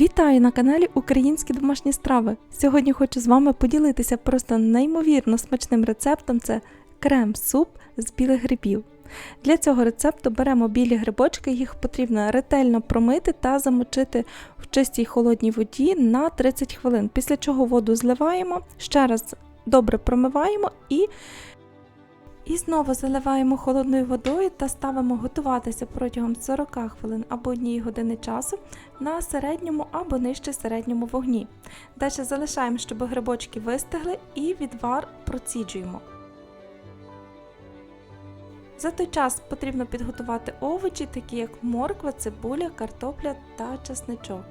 Вітаю на каналі Українські домашні страви. Сьогодні хочу з вами поділитися просто неймовірно смачним рецептом це крем-суп з білих грибів. Для цього рецепту беремо білі грибочки, їх потрібно ретельно промити та замочити в чистій холодній воді на 30 хвилин. Після чого воду зливаємо, ще раз добре промиваємо і і знову заливаємо холодною водою та ставимо готуватися протягом 40 хвилин або 1 години часу на середньому або нижче середньому вогні. Далі залишаємо, щоб грибочки вистигли і відвар проціджуємо. За той час потрібно підготувати овочі, такі як морква, цибуля, картопля та чесничок.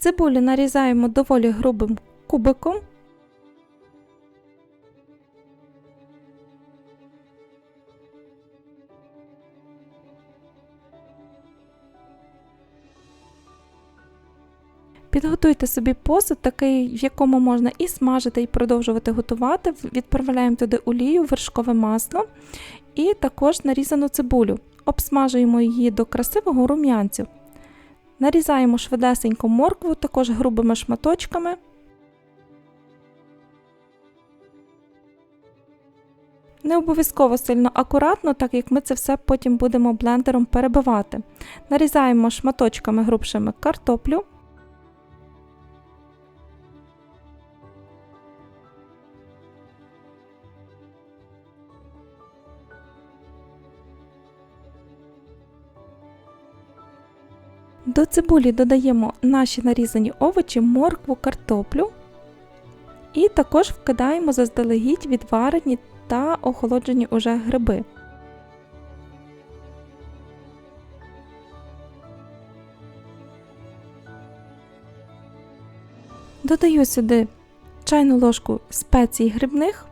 Цибулю нарізаємо доволі грубим кубиком. Підготуйте собі посуд, такий, в якому можна і смажити, і продовжувати готувати. Відправляємо туди олію, вершкове масло і також нарізану цибулю. Обсмажуємо її до красивого рум'янцю. Нарізаємо швидесенько моркву, також грубими шматочками. Не обов'язково сильно акуратно, так як ми це все потім будемо блендером перебивати. Нарізаємо шматочками грубшими картоплю. До цибулі додаємо наші нарізані овочі, моркву, картоплю. І також вкидаємо заздалегідь відварені та охолоджені уже гриби. Додаю сюди чайну ложку спецій грибних,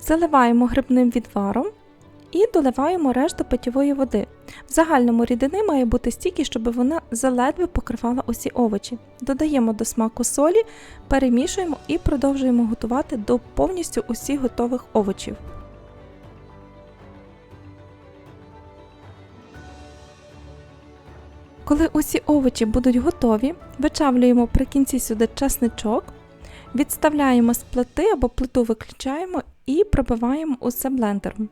заливаємо грибним відваром і доливаємо решту питьової води. В загальному рідини має бути стільки, щоб вона заледве покривала усі овочі. Додаємо до смаку солі, перемішуємо і продовжуємо готувати до повністю усіх готових овочів. Коли усі овочі будуть готові, вичавлюємо при кінці сюди часничок, відставляємо з плити або плиту виключаємо і пробиваємо усе блендером.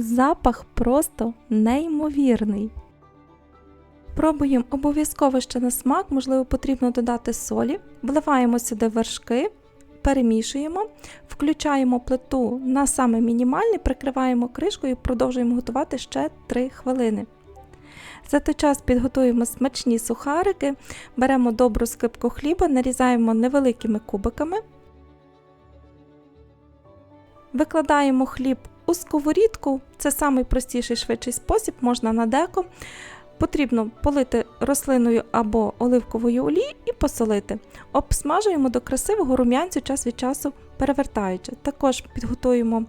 Запах просто неймовірний. Пробуємо обов'язково ще на смак, можливо, потрібно додати солі, вливаємо сюди вершки, перемішуємо, включаємо плиту на саме мінімальний, прикриваємо кришкою і продовжуємо готувати ще 3 хвилини. За той час підготуємо смачні сухарики, беремо добру скипку хліба, нарізаємо невеликими кубиками, викладаємо хліб у сковорідку, це найпростіший швидший спосіб, можна на деко. Потрібно полити рослиною або оливковою олією і посолити. Обсмажуємо до красивого рум'янцю час від часу перевертаючи. Також підготуємо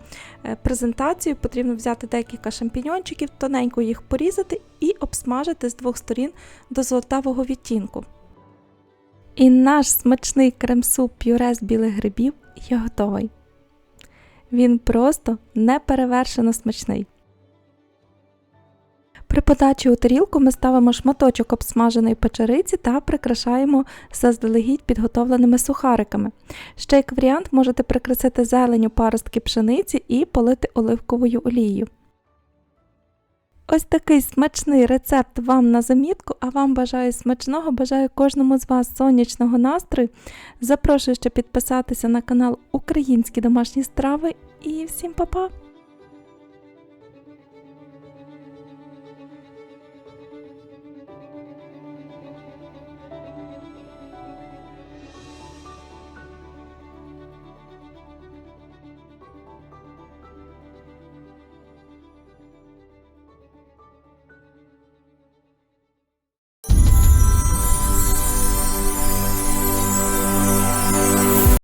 е, презентацію, потрібно взяти декілька шампіньончиків, тоненько їх порізати і обсмажити з двох сторін до золотавого відтінку. І наш смачний крем-суп пюре з білих грибів є готовий. Він просто неперевершено смачний. При подачі у тарілку ми ставимо шматочок обсмаженої печериці та прикрашаємо заздалегідь підготовленими сухариками. Ще як варіант можете прикрасити зеленю паростки пшениці і полити оливковою олією. Ось такий смачний рецепт вам на замітку, а вам бажаю смачного, бажаю кожному з вас сонячного настрою. Запрошую ще підписатися на канал Українські домашні страви і всім па-па!